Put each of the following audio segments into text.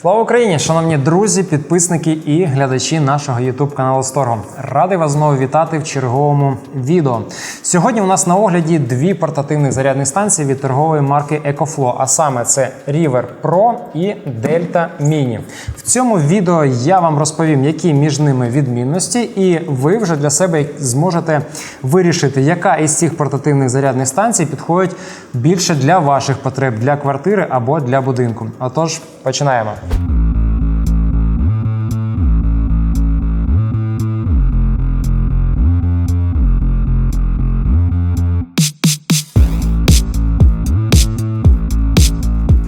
Слава Україні, шановні друзі, підписники і глядачі нашого YouTube каналу Сторго. Радий вас знову вітати в черговому відео. Сьогодні у нас на огляді дві портативні зарядні станції від торгової марки EcoFlow, а саме це River Pro і Delta Mini. В цьому відео я вам розповім, які між ними відмінності, і ви вже для себе зможете вирішити, яка із цих портативних зарядних станцій підходить більше для ваших потреб для квартири або для будинку. Отож, починаємо. Bye.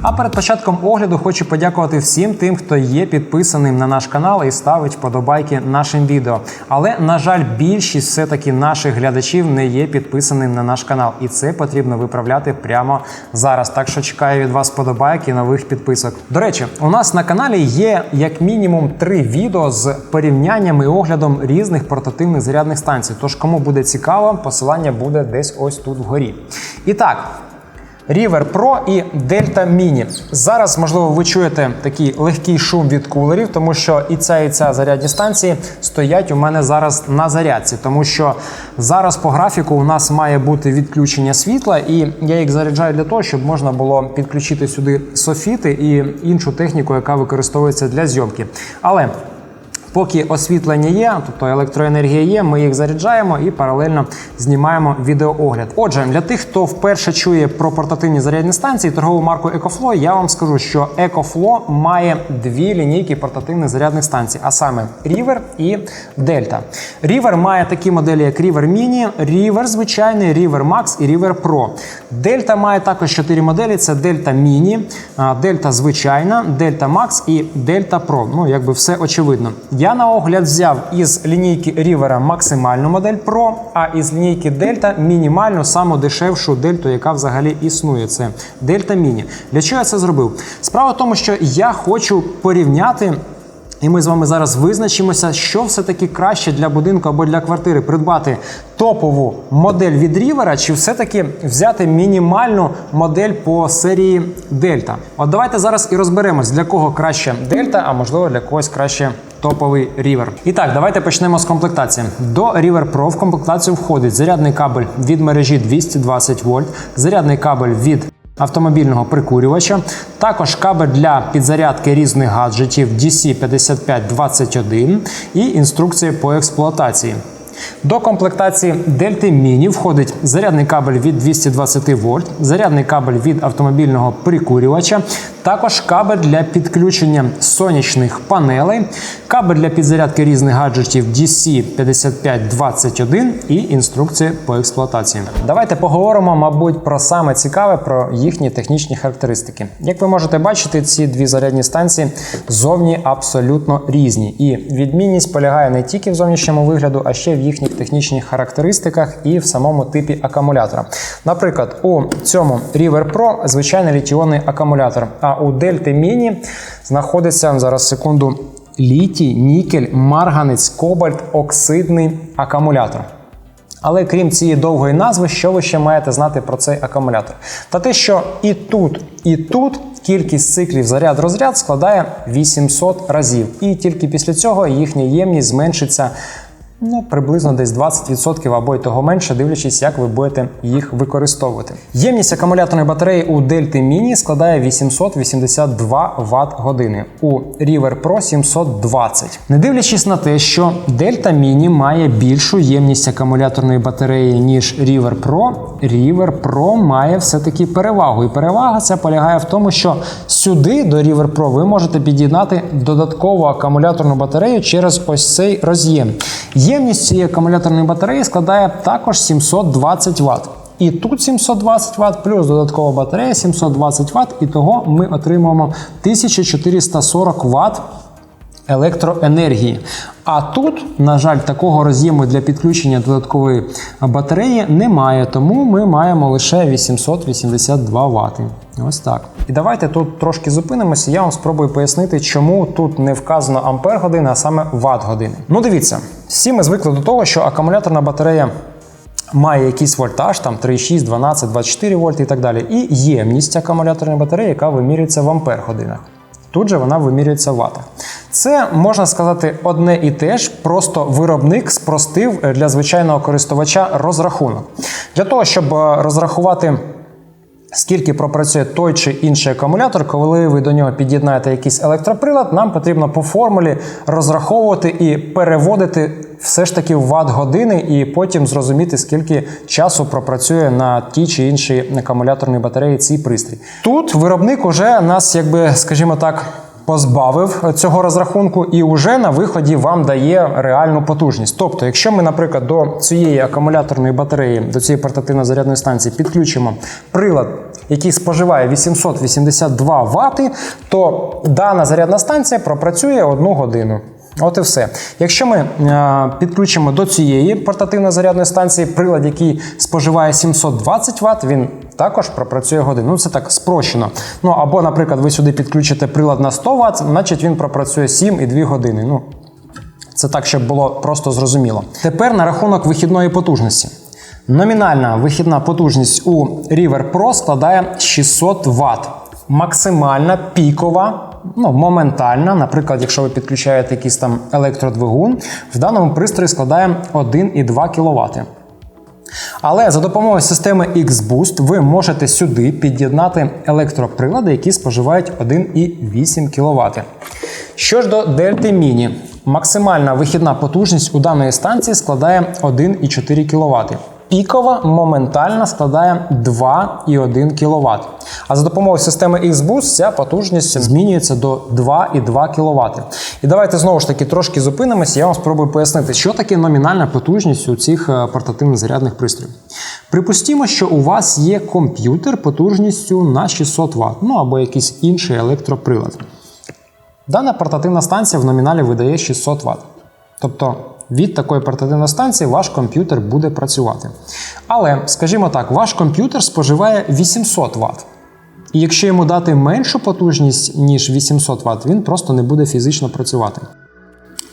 А перед початком огляду хочу подякувати всім тим, хто є підписаним на наш канал і ставить вподобайки нашим відео. Але на жаль, більшість все-таки наших глядачів не є підписаним на наш канал, і це потрібно виправляти прямо зараз. Так що чекаю від вас вподобайки і нових підписок. До речі, у нас на каналі є як мінімум три відео з порівнянням і оглядом різних портативних зарядних станцій. Тож, кому буде цікаво, посилання буде десь ось тут вгорі. І так. River Pro і Delta Mini. Зараз, можливо, ви чуєте такий легкий шум від кулерів, тому що і ця, і ця зарядні станції стоять у мене зараз на зарядці, тому що зараз по графіку у нас має бути відключення світла, і я їх заряджаю для того, щоб можна було підключити сюди софіти і іншу техніку, яка використовується для зйомки. Але Поки освітлення є, тобто електроенергія є, ми їх заряджаємо і паралельно знімаємо відеоогляд. Отже, для тих, хто вперше чує про портативні зарядні станції, торгову марку EcoFlow, я вам скажу, що EcoFlow має дві лінійки портативних зарядних станцій, а саме River і Delta. River має такі моделі, як River Mini, River звичайний, River Max і River Pro. Delta має також чотири моделі: це Delta Mini, Delta звичайна, Delta Max і Delta Pro. Ну, якби все очевидно. Я на огляд взяв із лінійки Рівера максимальну модель Pro, а із лінійки Delta мінімальну, саму дешевшу дельту, яка взагалі існує. Це Delta Mini. Для чого я це зробив? Справа в тому, що я хочу порівняти. І ми з вами зараз визначимося, що все-таки краще для будинку або для квартири придбати топову модель від Рівера, чи все-таки взяти мінімальну модель по серії Дельта. От давайте зараз і розберемось, для кого краще Дельта, а можливо для когось краще топовий Рівер. І так, давайте почнемо з комплектації. До River Pro в комплектацію входить зарядний кабель від мережі 220 вольт, зарядний кабель від автомобільного прикурювача, також кабель для підзарядки різних гаджетів DC5521 і інструкції по експлуатації. До комплектації Delta Mini входить зарядний кабель від 220 вольт, зарядний кабель від автомобільного прикурювача, також кабель для підключення сонячних панелей, кабель для підзарядки різних гаджетів DC5521 і інструкція по експлуатації. Давайте поговоримо, мабуть, про саме цікаве, про їхні технічні характеристики. Як ви можете бачити, ці дві зарядні станції зовні абсолютно різні. І відмінність полягає не тільки в зовнішньому вигляду, а ще в їхніх технічних характеристиках і в самому типі акумулятора. Наприклад, у цьому River Pro звичайний літіонний акумулятор. А у Delta Mini знаходиться зараз секунду літій, нікель, марганець, кобальт, оксидний акумулятор. Але крім цієї довгої назви, що ви ще маєте знати про цей акумулятор? Та те, що і тут, і тут кількість циклів заряд-розряд складає 800 разів. І тільки після цього їхня ємність зменшиться Ну, приблизно десь 20% або й того менше, дивлячись, як ви будете їх використовувати. Ємність акумуляторної батареї у Delta Mini складає 882 Вт години, у River Pro 720. Не дивлячись на те, що Delta Mini має більшу ємність акумуляторної батареї, ніж River Pro, River Pro має все-таки перевагу. І перевага ця полягає в тому, що сюди до River Pro ви можете під'єднати додаткову акумуляторну батарею через ось цей роз'єм. Ємність цієї акумуляторної батареї складає також 720 Вт. І тут 720 Вт, плюс додаткова батарея 720 Вт, і того ми отримуємо 1440 Вт електроенергії. А тут, на жаль, такого роз'єму для підключення додаткової батареї немає, тому ми маємо лише 882 Вт. Ось так. І давайте тут трошки зупинимося. Я вам спробую пояснити, чому тут не вказано ампер години, а саме ватт години. Ну, дивіться, всі ми звикли до того, що акумуляторна батарея. Має якийсь вольтаж, там 3,6, 12, 24 вольти і так далі. І ємність акумуляторної батареї, яка вимірюється в ампер годинах. Тут же вона вимірюється в ватах. Це можна сказати одне і те ж, просто виробник спростив е, для звичайного користувача розрахунок. Для того, щоб е, розрахувати. Скільки пропрацює той чи інший акумулятор, коли ви до нього під'єднаєте якийсь електроприлад, нам потрібно по формулі розраховувати і переводити все ж таки в ватт-години, і потім зрозуміти, скільки часу пропрацює на тій чи іншій акумуляторній батареї цей пристрій. Тут виробник уже нас, якби скажімо так. Позбавив цього розрахунку і вже на виході вам дає реальну потужність. Тобто, якщо ми, наприклад, до цієї акумуляторної батареї, до цієї портативної зарядної станції підключимо прилад, який споживає 882 Вт, то дана зарядна станція пропрацює одну годину. От і все. Якщо ми е, підключимо до цієї портативної зарядної станції прилад, який споживає 720 Вт, він також пропрацює годину. Ну, це так спрощено. Ну або, наприклад, ви сюди підключите прилад на 100 Вт, значить він пропрацює 7 і 2 години. Ну, це так, щоб було просто зрозуміло. Тепер на рахунок вихідної потужності. Номінальна вихідна потужність у River Pro складає 600 Вт. Максимальна пікова, ну, моментальна, наприклад, якщо ви підключаєте якийсь там електродвигун, в даному пристрої складає 1,2 кВт. Але за допомогою системи X-Boost ви можете сюди під'єднати електроприлади, які споживають 1,8 кВт. Що ж до Delta Mini, максимальна вихідна потужність у даної станції складає 1,4 кВт. Пікова моментальна складає 2,1 кВт. А за допомогою системи X-Boost ця потужність змінюється до 2,2 кВт. І давайте знову ж таки трошки зупинимося, я вам спробую пояснити, що таке номінальна потужність у цих е, портативних зарядних пристроїв. Припустімо, що у вас є комп'ютер потужністю на 600 Вт, ну або якийсь інший електроприлад. Дана портативна станція в номіналі видає 600 Вт. Тобто від такої портативної станції ваш комп'ютер буде працювати. Але, скажімо так, ваш комп'ютер споживає 800 Вт. І якщо йому дати меншу потужність, ніж 800 Вт, він просто не буде фізично працювати.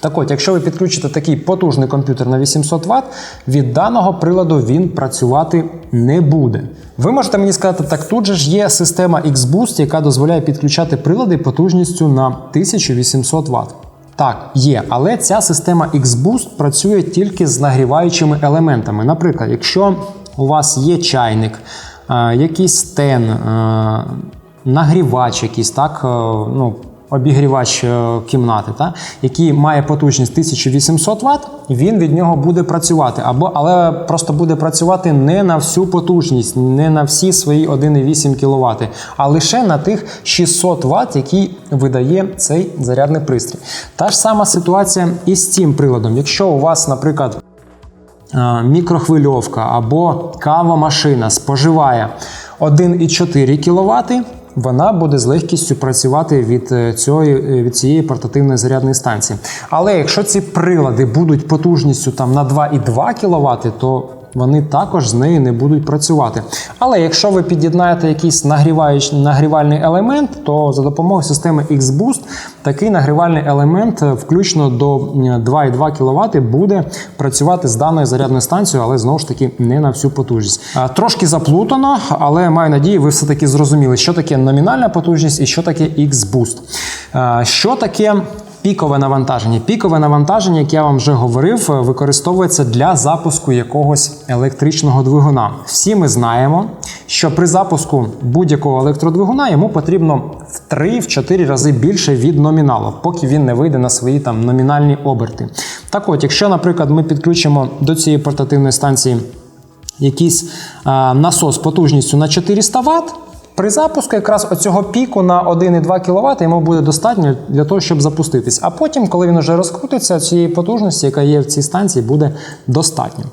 Так от, якщо ви підключите такий потужний комп'ютер на 800 Вт, від даного приладу він працювати не буде. Ви можете мені сказати, так тут же ж є система X-Boost, яка дозволяє підключати прилади потужністю на 1800 Вт. Так, є, але ця система X-Boost працює тільки з нагріваючими елементами. Наприклад, якщо у вас є чайник, е, якийсь стен, е, нагрівач, якийсь так, е, ну, обігрівач е, кімнати, та, який має потужність 1800 Вт, він від нього буде працювати, або, але просто буде працювати не на всю потужність, не на всі свої 1,8 кВт, а лише на тих 600 Вт, які видає цей зарядний пристрій. Та ж сама ситуація і з цим приладом. Якщо у вас, наприклад, е, мікрохвильовка або кава-машина споживає 1,4 кВт, вона буде з легкістю працювати від е, цієї, від цієї портативної зарядної станції. Але якщо ці прилади будуть потужністю там на 2,2 кВт, то вони також з нею не будуть працювати. Але якщо ви під'єднаєте якийсь нагрівальний елемент, то за допомогою системи X-Boost такий нагрівальний елемент, е, включно до 2,2 кВт, буде працювати з даною зарядною станцією, але знову ж таки не на всю потужність. Трошки заплутано, але маю надію, ви все-таки зрозуміли, що таке номінальна потужність і що таке X-Boost. Що таке Пікове навантаження. Пікове навантаження, як я вам вже говорив, використовується для запуску якогось електричного двигуна. Всі ми знаємо, що при запуску будь-якого електродвигуна йому потрібно в 3-4 рази більше від номіналу, поки він не вийде на свої там номінальні оберти. Так от, якщо, наприклад, ми підключимо до цієї портативної станції якийсь а, насос потужністю на 400 Вт, при запуску якраз оцього піку на 1,2 кВт йому буде достатньо для того, щоб запуститись. А потім, коли він вже розкрутиться, цієї потужності, яка є в цій станції, буде достатньо.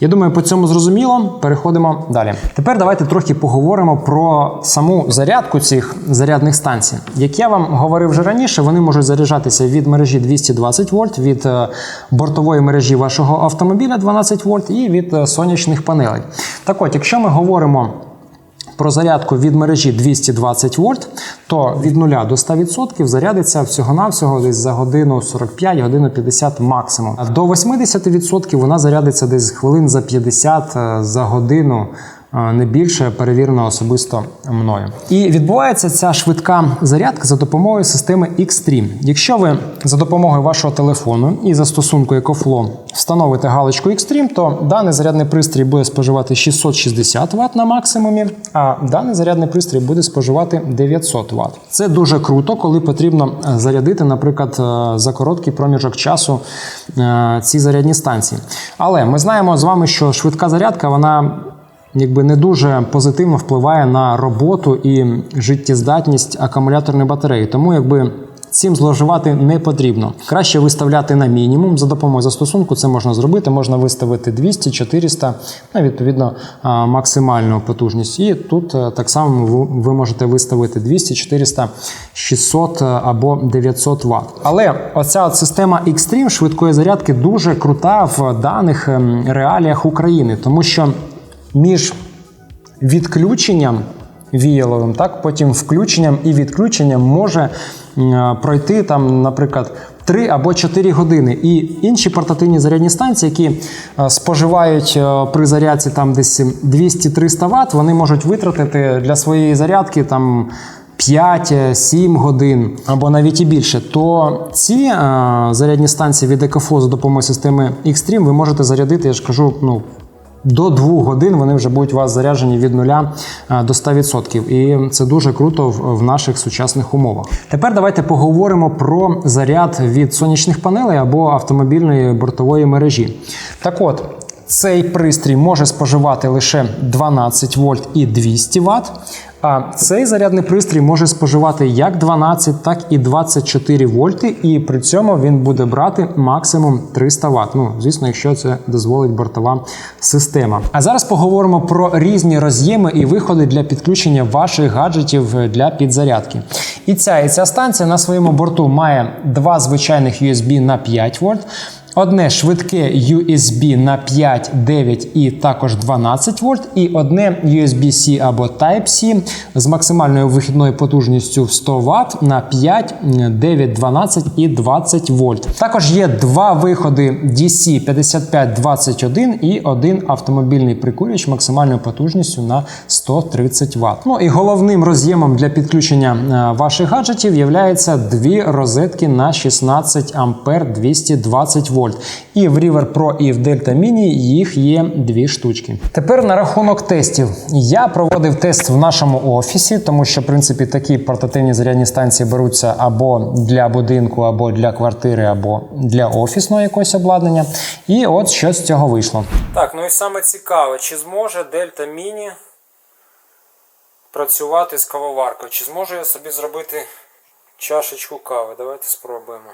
Я думаю, по цьому зрозуміло. Переходимо далі. Тепер давайте трохи поговоримо про саму зарядку цих зарядних станцій. Як я вам говорив вже раніше, вони можуть заряджатися від мережі 220 вольт, від е, бортової мережі вашого автомобіля 12 вольт і від е, сонячних панелей. Так от, якщо ми говоримо про зарядку від мережі 220 вольт, то від 0 до 100% зарядиться всього-навсього десь за годину 45, годину 50 максимум. А до 80% вона зарядиться десь хвилин за 50 е, за годину. Е, не більше перевірено особисто мною. І відбувається ця швидка зарядка за допомогою системи Xtreme. Якщо ви за допомогою вашого телефону і застосунку EcoFlow встановите галочку Xtreme, то даний зарядний пристрій буде споживати 660 Вт на максимумі, а даний зарядний пристрій буде споживати 900 Вт. Це дуже круто, коли потрібно е, зарядити, наприклад, е, за короткий проміжок часу ці зарядні станції. Але ми знаємо з вами, що швидка зарядка вона якби не дуже позитивно впливає на роботу і життєздатність акумуляторної батареї. Тому якби. Цим зловживати не потрібно. Краще виставляти на мінімум за допомогою застосунку. Це можна зробити. Можна виставити 200, 400, ну, відповідно максимальну потужність. І тут е, так само ви- можете виставити 200, 400, 600 або 900 Вт. Але оця система Xtreme швидкої зарядки дуже крута в даних ем, реаліях України, тому що між відключенням віяловим, так потім включенням і відключенням може пройти там, наприклад. 3 або 4 години. І інші портативні зарядні станції, які е, споживають е, при зарядці там десь 200-300 Вт, вони можуть витратити для своєї зарядки там 5-7 годин або навіть і більше. То ці е, зарядні станції від EcoFlow за допомогою системи Xtreme ви можете зарядити, я ж кажу, ну. До 2 годин вони вже будуть у вас заряджені від 0 до 100%. І це дуже круто в наших сучасних умовах. Тепер давайте поговоримо про заряд від сонячних панелей або автомобільної бортової мережі. Так от. Цей пристрій може споживати лише 12 вольт і 200 Вт, а цей зарядний пристрій може споживати як 12, так і 24 вольти, і при цьому він буде брати максимум 300 Вт. Ну, звісно, якщо це дозволить бортова система. А зараз поговоримо про різні роз'єми і виходи для підключення ваших гаджетів для підзарядки. І ця і ця станція на своєму борту має два звичайних USB на 5 вольт. Одне швидке USB на 5, 9 і також 12 вольт, і одне USB-C або Type-C з максимальною вихідною потужністю в 100 Вт на 5, 9, 12 і 20 вольт. Також є два виходи DC 5521 і один автомобільний прикурювач максимальною потужністю на 130 Вт. Ну і головним роз'ємом для підключення е, ваших гаджетів є дві розетки на 16 ампер 220 вольт. І в River Pro і в Delta Mini їх є дві штучки. Тепер на рахунок тестів. Я проводив тест в нашому офісі, тому що, в принципі, такі портативні зарядні станції беруться або для будинку, або для квартири, або для офісного якогось обладнання. І от що з цього вийшло. Так, ну і саме цікаве, чи зможе Delta Mini працювати з кавоваркою? Чи зможу я собі зробити чашечку кави? Давайте спробуємо.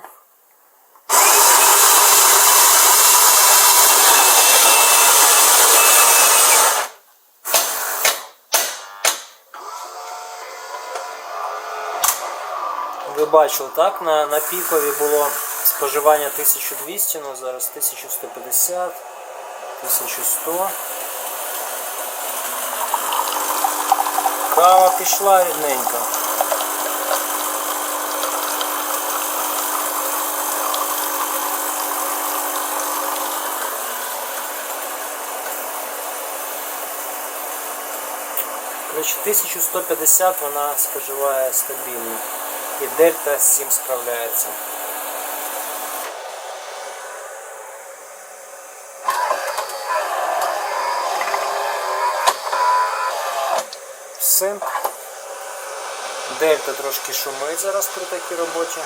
Ви бачили, так? На, на пікові було споживання 1200, ну зараз 1150, 1100. Кава пішла рідненько. Коротше, 1150 вона споживає стабільно. І дельта з цим справляється. Все. Дельта трошки шумить зараз при такій роботі.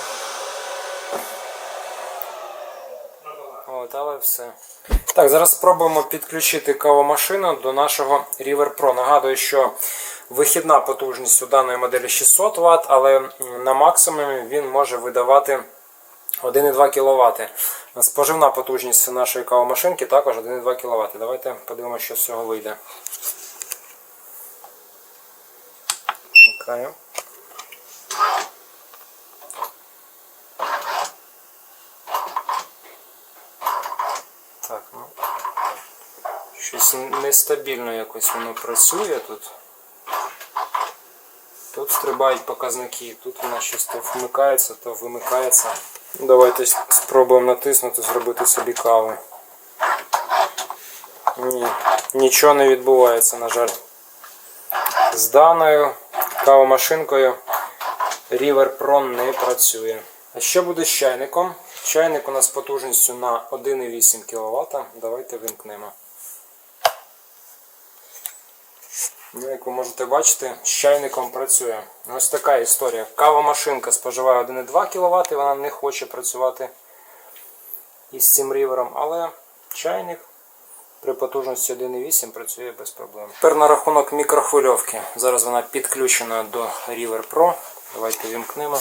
От, але все. Так, зараз спробуємо підключити кавомашину до нашого River Pro. Нагадую, що вихідна потужність у даної моделі 600 Вт, але на максимумі він може видавати 1,2 кВт. Споживна потужність нашої кавомашинки також 1,2 кВт. Давайте подивимося, що з цього вийде. Вмикаю. Так, ну. Щось нестабільно якось воно працює тут. Тут стрибають показники, тут вона щось то вмикається, то вимикається. Давайте спробуємо натиснути, зробити собі каву. Ні, нічого не відбувається, на жаль. З даною кавомашинкою River Pro не працює. А що буде з чайником? Чайник у нас потужністю на 1,8 кВт. Давайте вимкнемо. Ну, як ви можете бачити, з чайником працює. Ось така історія. Кавомашинка споживає 1,2 кВт, вона не хоче працювати із цим рівером, але чайник при потужності 1,8 працює без проблем. Тепер на рахунок мікрохвильовки. Зараз вона підключена до River Pro. Давайте вімкнемо.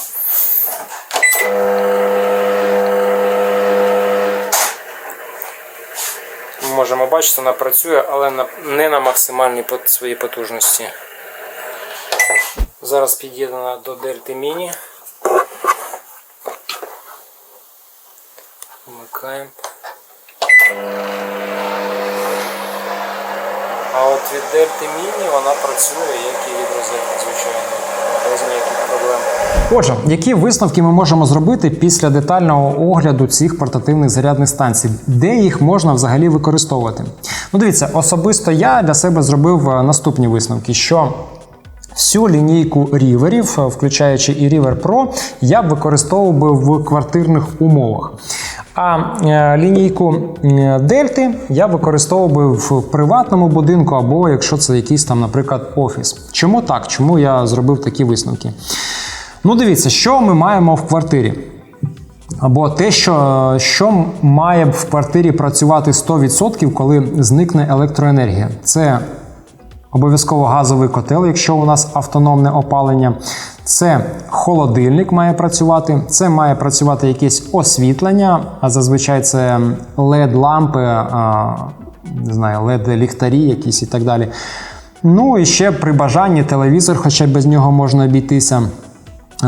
Можемо бачити, вона працює, але не на максимальній своїй потужності. Зараз під'єднана до Дельти Міні. Вмикаємо. А от від Дельти Міні вона працює, як і від розетки, звичайно. Без ніяких проблем. Отже, які висновки ми можемо зробити після детального огляду цих портативних зарядних станцій, де їх можна взагалі використовувати? Ну, дивіться, особисто я для себе зробив е, наступні висновки, що Всю лінійку ріверів, е, включаючи і River Pro, я б використовував би в квартирних умовах. А е, лінійку Дельти я використовував би в приватному будинку, або якщо це якийсь там, наприклад, офіс. Чому так? Чому я зробив такі висновки? Ну, дивіться, що ми маємо в квартирі. Або те, що, що має в квартирі працювати 100%, коли зникне електроенергія. Це Обов'язково газовий котел, якщо у нас автономне опалення. Це холодильник має працювати, це має працювати якесь освітлення, а зазвичай це LED-лампи, не знаю, LED-ліхтарі якісь і так далі. Ну і ще при бажанні телевізор, хоча без нього можна обійтися.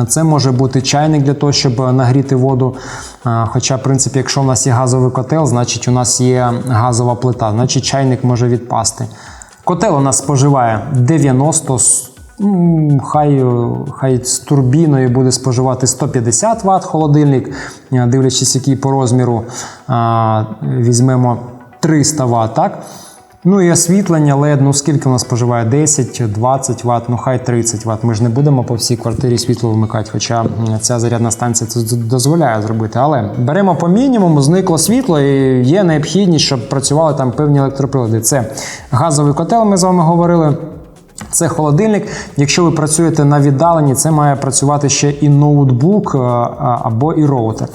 Це може бути чайник для того, щоб нагріти воду. Хоча, в принципі, якщо у нас є газовий котел, значить у нас є газова плита, значить чайник може відпасти. Котел у нас споживає 90, хай, е, хай з турбіною буде споживати 150 Вт холодильник, е, дивлячись, який по розміру візьмемо 300 Вт. Так? Ну і освітлення LED, ну скільки у нас споживає? 10, 20 Вт, ну хай 30 Вт. Ми ж не будемо по всій квартирі світло вмикати, хоча ця зарядна станція це дозволяє зробити. Але беремо по мінімуму, зникло світло, і є необхідність, щоб працювали там певні електроприлади. Це газовий котел, ми з вами говорили. Це холодильник. Якщо ви працюєте на віддаленні, це має працювати ще і ноутбук е, або і роутер.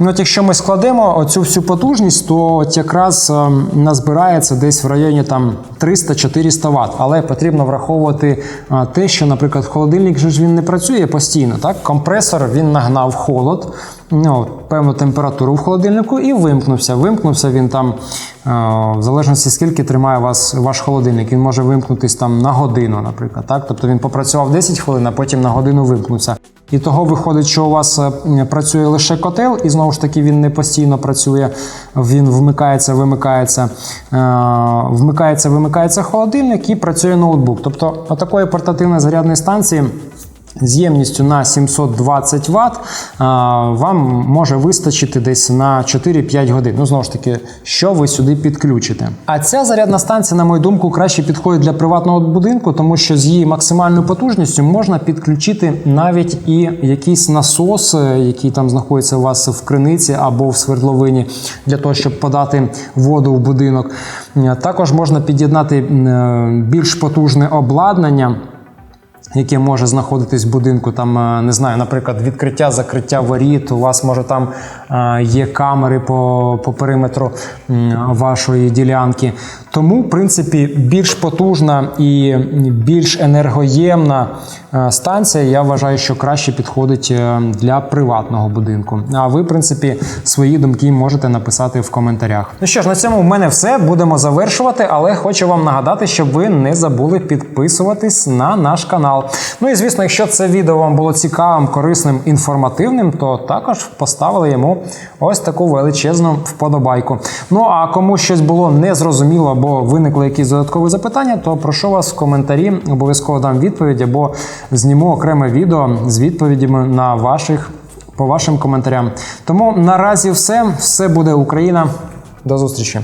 Ну, от якщо ми складемо оцю всю потужність, то от якраз е, назбирається десь в районі там 300-400 Вт. Але потрібно враховувати е, те, що, наприклад, холодильник же ж він не працює постійно. Так? Компресор він нагнав холод, ну, певну температуру в холодильнику і вимкнувся. Вимкнувся він там, е, в залежності скільки тримає вас ваш холодильник. Він може вимкнутись там на годину, наприклад. Так? Тобто він попрацював 10 хвилин, а потім на годину вимкнувся. І того виходить, що у вас е, працює лише котел, і знову ж таки він не постійно працює, він вмикається, вимикається, е, вмикається, вимикається холодильник і працює ноутбук. Тобто, отакої портативної зарядної станції. З ємністю на 720 Вт вам може вистачити десь на 4-5 годин. Ну, знову ж таки, що ви сюди підключите. А ця зарядна станція, на мою думку, краще підходить для приватного будинку, тому що з її максимальною потужністю можна підключити навіть і якийсь насос, який там знаходиться у вас в криниці або в свердловині, для того, щоб подати воду в будинок. Також можна під'єднати е, більш потужне обладнання яке може знаходитись в будинку, там е, не знаю, наприклад, відкриття, закриття воріт. У вас може там е, є камери по, по периметру вашої ділянки. Тому, в принципі, більш потужна і більш енергоємна е, станція, я вважаю, що краще підходить для приватного будинку. А ви, в принципі, свої думки можете написати в коментарях. Ну що ж, на цьому в мене все. Будемо завершувати, але хочу вам нагадати, щоб ви не забули підписуватись на наш канал. Ну і звісно, якщо це відео вам було цікавим, корисним, інформативним, то також поставили йому ось таку величезну вподобайку. Ну а кому щось було незрозуміло або виникли якісь додаткові запитання, то прошу вас в коментарі, обов'язково дам відповідь або зніму окреме відео з відповідями на ваших по вашим коментарям. Тому наразі все, все буде Україна. До зустрічі.